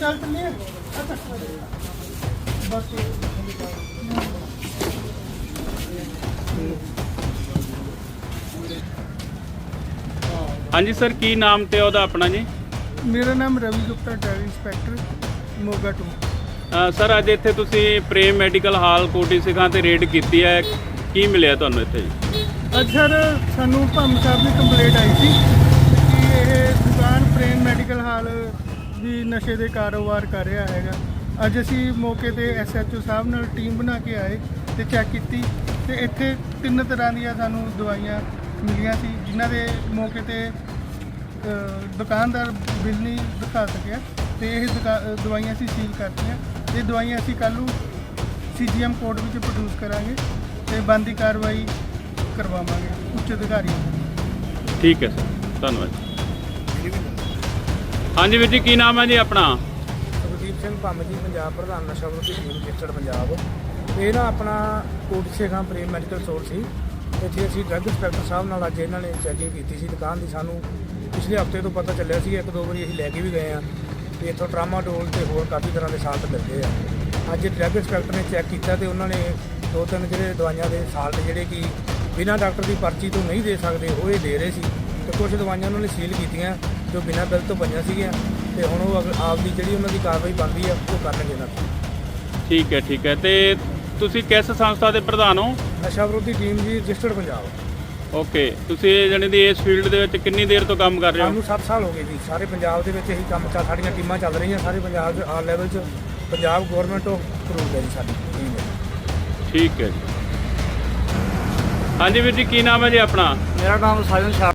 ਚੱਲ ਆ ਬਸ ਹਾਂਜੀ ਸਰ ਕੀ ਨਾਮ ਤੇ ਉਹਦਾ ਆਪਣਾ ਜੀ? ਮੇਰਾ ਨਾਮ ਰਵੀ ਗੁਪਤਾ ਡਰਾਈਵਿੰਗ ਇੰਸਪੈਕਟਰ ਮੋਗਾ 2 ਅ, ਸਰ ਅੱਜ ਇੱਥੇ ਤੁਸੀਂ ਪ੍ਰੇਮ ਮੈਡੀਕਲ ਹਾਲ ਕੋਟੀ ਸਿਖਾਂ ਤੇ ਰੇਡ ਕੀਤੀ ਹੈ। ਕੀ ਮਿਲਿਆ ਤੁਹਾਨੂੰ ਇੱਥੇ ਜੀ? ਅੱਜ ਸਰ ਸਾਨੂੰ ਭੰਮ ਸਾਹਿਬ ਦੀ ਕੰਪਲੇਂਟ ਆਈ ਸੀ ਕਿ ਇਹ ਦੁਕਾਨ ਪ੍ਰੇਮ ਮੈਡੀਕਲ ਹਾਲ ਵੀ ਨਸ਼ੇ ਦੇ ਕਾਰੋਬਾਰ ਕਰ ਰਿਹਾ ਹੈਗਾ। ਅੱਜ ਅਸੀਂ ਮੌਕੇ ਤੇ ਐਸਐਚਓ ਸਾਹਿਬ ਨਾਲ ਟੀਮ ਬਣਾ ਕੇ ਆਏ ਤੇ ਚੈੱਕ ਕੀਤੀ ਤੇ ਇੱਥੇ ਤਿੰਨ ਤਰ੍ਹਾਂ ਦੀਆਂ ਸਾਨੂੰ ਦਵਾਈਆਂ ਮਿਲੀਆਂ ਸੀ, ਜਿਨ੍ਹਾਂ ਦੇ ਮੌਕੇ ਤੇ ਦੁਕਾਨਦਾਰ ਬਿੱਲ ਨਹੀਂ ਦਿਖਾ ਸਕਿਆ ਤੇ ਇਹ ਦੁਕਾ- ਦਵਾਈਆਂ ਅਸੀਂ ਸੀਲ ਕਰਤੀਆਂ। ਇਹ ਦਵਾਈਆਂ ਅਸੀਂ ਕੱਲ੍ਹ ਨੂੰ ਸੀਜੀਐਮ ਕੋਰਟ ਵਿੱਚ ਪ੍ਰੋਡਿਊਸ ਕਰਾਂਗੇ ਤੇ ਬੰਦੀ ਕਾਰਵਾਈ ਕਰਵਾਵਾਂਗੇ, ਉੱਚ ਅਧਿਕਾਰੀਆਂ ਠੀਕ ਹੈ ਸਰ, ਧੰਨਵਾਦ। ਹਾਂਜੀ ਵੀਰ ਜੀ, ਕੀ ਨਾਮ ਹੈ ਜੀ ਆਪਣਾ? ਸੁਖਦੀਪ ਸਿੰਘ ਪੰਮ ਜੀ, ਪੰਜਾਬ ਪ੍ਰਧਾਨ ਨਸ਼ਾ ਵਿਰੋਧੀ ਟੀਮ ਰਜਿਸਟਰਡ ਪੰਜਾਬ। ਇਹ ਨਾ ਆਪਣਾ ਕੋਟਸ਼ੇਖਾਂ ਪ੍ਰੇਮ ਮੈਡੀਕਲ ਸਟੋਰ ਸੀ। ਇੱਥੇ ਅਸੀਂ ਡਰੱਗ ਇੰਸਪੈਕਟਰ ਸਾਹਿਬ ਨਾਲ ਅੱਜ ਇਹਨਾਂ ਨੇ ਚੈਕਿੰਗ ਕੀਤੀ ਸੀ ਦੁਕਾਨ ਦੀ। ਸਾਨੂੰ ਪਿਛਲੇ ਹਫ਼ਤੇ ਤੋਂ ਪਤਾ ਚੱਲਿਆ ਸੀ, ਇੱਕ ਦੋ ਵਾਰੀ ਅਸੀਂ ਲੈ ਕੇ ਵੀ ਗਏ ਆ ਤੇ ਇੱਥੋਂ ਟਰਾਮਾਡੋਲ ਤੇ ਹੋਰ ਕਾਫੀ ਤਰ੍ਹਾਂ ਦੇ ਸਾਲਟ ਮਿਲਦੇ ਆ। ਅੱਜ ਡਰੱਗ ਇੰਸਪੈਕਟਰ ਨੇ ਚੈੱਕ ਕੀਤਾ ਤੇ ਉਹਨਾਂ ਨੇ ਦੋ ਤਿੰਨ ਜਿਹੜੇ ਦਵਾਈਆਂ ਦੇ ਸਾਲਟ ਜਿਹੜੇ ਕਿ ਬਿਨਾਂ ਡਾਕਟਰ ਦੀ ਪਰਚੀ ਤੋਂ ਨਹੀਂ ਦੇ ਸਕਦੇ, ਉਹ ਇਹ ਦੇ ਰਹੇ ਸੀ। ਤੇ ਕੁਝ ਦਵਾਈਆਂ ਉਹਨਾਂ ਨੇ ਸੀਲ ਕੀਤੀਆਂ। ਜੋ ਬਿਨਾਂ ਬਿੱਲ ਤੋਂ ਪਈਆਂ ਸੀਗੀਆਂ ਤੇ ਹੁਣ ਉਹ ਅਗ- ਆਪਦੀ ਜਿਹੜੀ ਉਹਨਾਂ ਦੀ ਕਾਰਵਾਈ ਬਣਦੀ ਆ ਉਹ ਕਰਨਗੇ ਨਾ ਠੀਕ ਹੈ ਠੀਕ ਹੈ। ਤੇ ਤੁਸੀਂ ਕਿਸ ਸੰਸਥਾ ਦੇ ਪ੍ਰਧਾਨ ਹੋ? ਨਸ਼ਾ ਵਿਰੋਧੀ ਟੀਮ ਜੀ ਰਜਿਸਟਰਡ ਪੰਜਾਬ। ਓਕੇ। ਤੁਸੀਂ ਜਾਣੀ ਦੀ ਇਸ ਫੀਲਡ ਦੇ ਵਿੱਚ ਕਿੰਨੀ ਦੇਰ ਤੋਂ ਕੰਮ ਕਰ ਰਹੇ ਹੋ? ਸਾਨੂੰ 7 ਸਾਲ ਹੋ ਗਏ ਜੀ। ਸਾਰੇ ਪੰਜਾਬ ਦੇ ਵਿੱਚ ਇਹੀ ਕੰਮ ਚੱਲ ਸਾਡੀਆਂ ਟੀਮਾਂ ਚੱਲ ਰਹੀਆਂ ਸਾਰੇ ਪੰਜਾਬ ਦੇ ਆਲ ਲੈਵਲ 'ਚ ਪੰਜਾਬ ਗਵਰਨਮੈਂਟ ਤੋਂ ਅਪਰੂਵਡ ਹੈ ਜੀ ਸਾਡੀ ਟੀਮ ਹੈ। ਠੀਕ ਹੈ ਜੀ। ਹਾਂਜੀ ਵੀਰ ਜੀ ਕੀ ਨਾਮ ਹੈ ਜੀ ਆਪਣਾ? ਮੇਰਾ ਨਾਮ ਸਾਜਨ ਸ਼ਾ